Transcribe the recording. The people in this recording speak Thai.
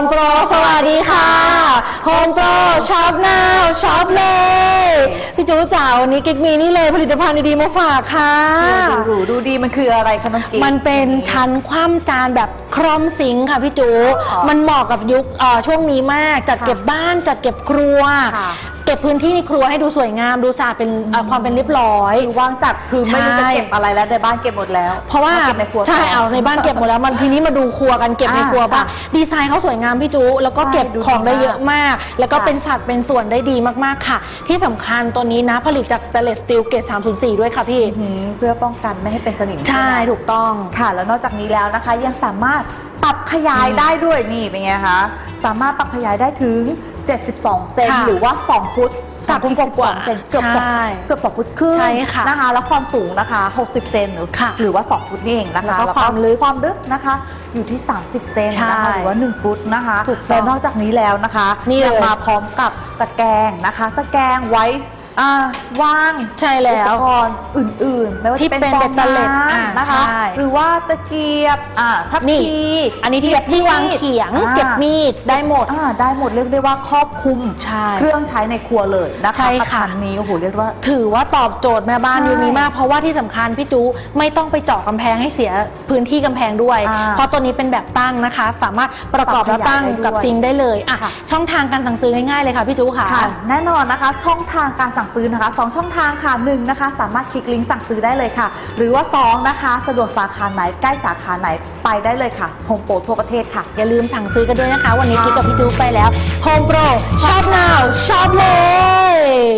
มโปรสวัสดีค่ะโฮมโปรช็อปนาวช็อปเลย พี่จูจ๋าวันนี้กิ๊กมีนี่เลยผลิตภัณฑ์ดีๆมาฝากค่ะ ดูหรูดูดีมันคืออะไรคะน้องกิ๊กมันเป็นชั้นคว่ำจานแบบครอมซิงค์ค่ะพี่จูอ๋อมันเหมาะกับยุคเอ่อช่วงนี้มากจัดเก็บบ้านจัดเก็บครัวค่ะ เก็บพื้นที่ในครัวให้ดูสวยงามดูสะอาดเป็นเอ่อความเป็นเรียบร้อย คือวางจัดคือไม่รู้จะใช่เก็บอะไรแล้วในบ้านเก็บหมดแล้วเพราะว่ามาเก็บในครัว ใช่แทนเอาในบ้านเก็บหมดแล้วมันทีนี้มาดูครัวกันเก็บในอ่าครัวบ้างค่ะดีไซน์เขาสวยงามพี่จูแล้วก็ใช่เก็บดูดีของได้มากเยอะมาก แล้วก็ค่ะเป็นสัดเป็นส่วนได้ดีมากๆค่ะ ที่สำคัญตัวนี้นะผลิตจากสเตนเลสสตีลเกรด304 ด้วยค่ะพี่อื้อหือเพื่อป้องกันไม่ให้เป็นสนิมใช่ไหมถูกต้อง ค่ะ แล้วนอกจากนี้แล้วนะคะยังสามารถปรับขยายอืมได้ด้วยนี่เป็นไงคะสามารถปรับขยายได้ถึง 72 เซนค่ะหรือว่า 2 ฟุตสองฟุตกว่าเซนเกือบสองใช่เกือบ2ฟุตครึ่งใช่ค่ะนะคะแล้วความสูงนะคะ 60 เซนหรือค่ะหรือว่า 2 ฟุตนี่เองนะคะแล้วก็ความลึกความลึกนะคะ อยู่ที่ 30 เซนใช่นะคะหรือว่า 1 ฟุตนะคะถูกต้องและนอกจากนี้แล้วนะคะนี่เลยงมาพร้อมกับตะแกรงนะคะตะแกรงไว้ อ่าวางใช่แล้วอุปกรณ์อื่นๆไม่ว่าที่จะเป็นเป็นฟองเบตเตอร์เล็ตอ่าน้ำนะคะ ใช่ หรือว่าตะเกียบอ่าทัพนี่ พีอันนี้ที่ที่วางเขียงอ่า เก็บมีดได้หมด อ่าได้หมดเรียกได้ว่าครอบคลุมใช่เครื่องใช้ในครัวเลยนะคะใช่ค่ะกับชั้นนี้โอ้โหเรียกว่า ถือว่าตอบโจทย์แม่บ้านใช่ยุคนี้มาก เพราะว่าที่สำคัญพี่จูไม่ต้องไปเจาะกำแพงให้เสียพื้นที่กำแพงด้วย อ่าเพราะตัวนี้เป็นแบบตั้งนะคะ สามารถประกอบปรับแล้วตั้งขยายได้ด้วยกับซิงค์ได้เลยอะค่ะ ช่องทางการสั่งซื้อง่ายๆเลยค่ะพี่จูค่ะ ค่ะแน่นอนนะคะ ช่องทางการสั่งซื้อนะคะสองช่องทางค่ะหนึ่งนะคะ สามารถคลิกลิงก์สั่งซื้อได้เลยค่ะ หรือว่าสองนะคะ สะดวกสาขาไหนใกล้สาขาไหนไปได้เลยค่ะโฮมโปรทั่วประเทศค่ะ อย่าลืมสั่งซื้อกันด้วยนะคะ วันนี้คิดกับพี่จูไปแล้วโฮมโปรชอบ now ชอบเลย